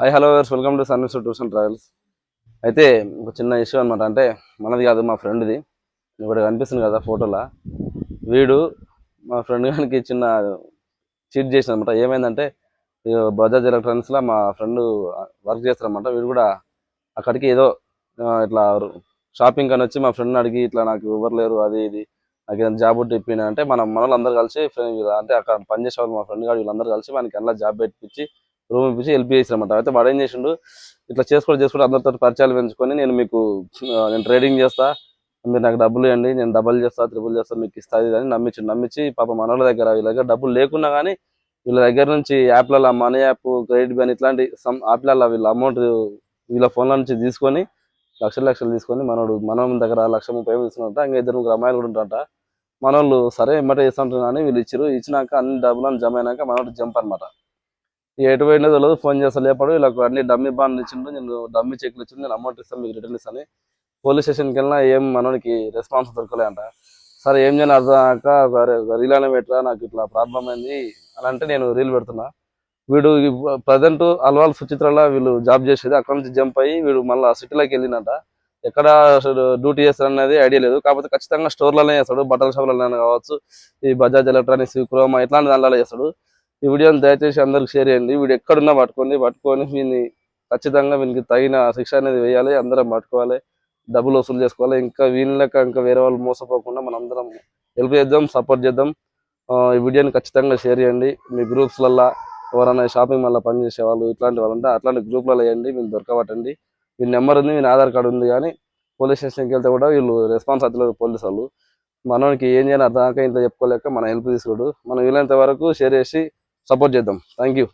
Hi hello welcome to service tours and travels అయితే ఒక చిన్న ఇష్యూ అనమాట అంటే మనది కాదు మా ఫ్రెండ్ది. ఇక్కడ కనిపిస్తుంది కదా ఫోటోలో. వీడు మా ఫ్రెండ్ గారికి చిన్న చీట్ చేసిన అనమాట ఏమైందంటే బజాజ్ ఎలక్ట్రానిక్స్లో మా ఫ్రెండ్ వర్క్ చేస్తారనమాట వీడు కూడా అక్కడికి ఏదో ఇట్లా షాపింగ్ అని వచ్చి మా ఫ్రెండ్ని అడిగి ఇట్లా నాకు ఎవరు లేరు అది ఇది. నాకు ఏదైనా జాబ్ ఇప్పిన అంటే మనం మన వాళ్ళందరూ కలిసి ఫ్రెండ్ అంటే అక్కడ పనిచేసే వాళ్ళు మా ఫ్రెండ్ గారు వీళ్ళందరూ కలిసి మనకి అలా జాబ్ పెట్టించి రూమ్ ఇప్పించి హెల్ప్ చేసినమాట అయితే వాడు ఏం చేసిండు ఇట్లా చేసుకోవడం చేసుకుంటూ అందరితో పరిచయాలు పెంచుకొని నేను మీకు నేను ట్రేడింగ్ చేస్తా మీరు నాకు డబ్బులు ఇవ్వండి నేను డబ్బులు చేస్తా త్రిబుల్ చేస్తా మీకు ఇస్తా ఇది అని నమ్మించి నమ్మించి పాప మనోళ్ళ దగ్గర వీళ్ళ దగ్గర డబ్బులు లేకున్నా కానీ వీళ్ళ దగ్గర నుంచి యాప్లలో మనీ యాప్ క్రెడిట్ బ్యాన్ ఇట్లాంటి సమ్ యాప్లలో వీళ్ళ అమౌంట్ వీళ్ళ ఫోన్ల నుంచి తీసుకొని లక్షలు లక్షలు తీసుకొని మనోడు మనం దగ్గర లక్ష ముప్పై వేలు తీసుకున్నట్ట ఇంకా ఇద్దరు ముగ్గురు అమ్మాయిలు కూడా ఉంటారట. మనోళ్ళు సరే ఎమ్మటే చేస్తుంటారు కానీ వీళ్ళు ఇచ్చారు ఇచ్చినాక అన్ని డబ్బులను జమ అయినాక మనోడు జంప్ అనమాట ఎటు పోయినా తెలియదు ఫోన్ చేస్తా. లేపాడు వీళ్ళకి అన్ని డమ్మీ బాండ్లు ఇచ్చిండు నేను డమ్మీ చెక్లు ఇచ్చిండు నేను అమౌంట్ ఇస్తాను మీకు రిటర్న్ ఇస్తాను పోలీస్ స్టేషన్కి వెళ్ళినా ఏం మనకి రెస్పాన్స్ దొరకలే అంట సరే ఏం చేయను అర్థం కాక రీలానే పెట్టరా నాకు ఇట్లా ప్రాబ్లం అయింది అని అంటే నేను రీల్ పెడుతున్నా. వీడు ప్రజెంట్ అల్వాల్ సుచిత్రలో వీళ్ళు జాబ్ చేసేది అక్కడ నుంచి జంప్ అయ్యి వీడు మళ్ళీ సిటీలోకి వెళ్ళినట ఎక్కడ డ్యూటీ చేస్తాడు అనేది ఐడియా లేదు. కాకపోతే ఖచ్చితంగా స్టోర్లలో చేస్తాడు బట్టల షాపులలో కావచ్చు ఈ బజాజ్ ఎలక్ట్రానిక్స్ క్రోమా ఇట్లాంటి దాంట్లో చేస్తాడు. ఈ వీడియోని దయచేసి అందరికి షేర్ చేయండి. వీడు ఎక్కడున్నా పట్టుకోండి పట్టుకొని వీని ఖచ్చితంగా వీనికి తగిన శిక్ష అనేది వేయాలి అందరం పట్టుకోవాలి డబ్బులు వసూలు చేసుకోవాలి. ఇంకా వీళ్ళక ఇంకా వేరే వాళ్ళు మోసపోకుండా మనం అందరం హెల్ప్ చేద్దాం సపోర్ట్ చేద్దాం. ఆ, ఈ వీడియోని ఖచ్చితంగా షేర్ చేయండి. మీ గ్రూప్స్లల్లో ఎవరైనా షాపింగ్ మాల్లో పనిచేసే వాళ్ళు ఇట్లాంటి వాళ్ళు ఉంటే అట్లాంటి గ్రూప్లలో వేయండి మీరు దొరకబట్టండి. మీ నెంబర్ ఉంది మీ ఆధార్ కార్డు ఉంది కానీ పోలీస్ స్టేషన్కి వెళ్తే కూడా వీళ్ళు రెస్పాన్స్ అవుతలేదు పోలీసు వాళ్ళు. మనకి ఏం చేయాలి అర్థం కాక ఇంత చెప్పుకోలేక మన హెల్ప్ తీసుకోడు. మనం వీలైనంత వరకు షేర్ చేసి సపోర్ట్ చేద్దాం. Thank you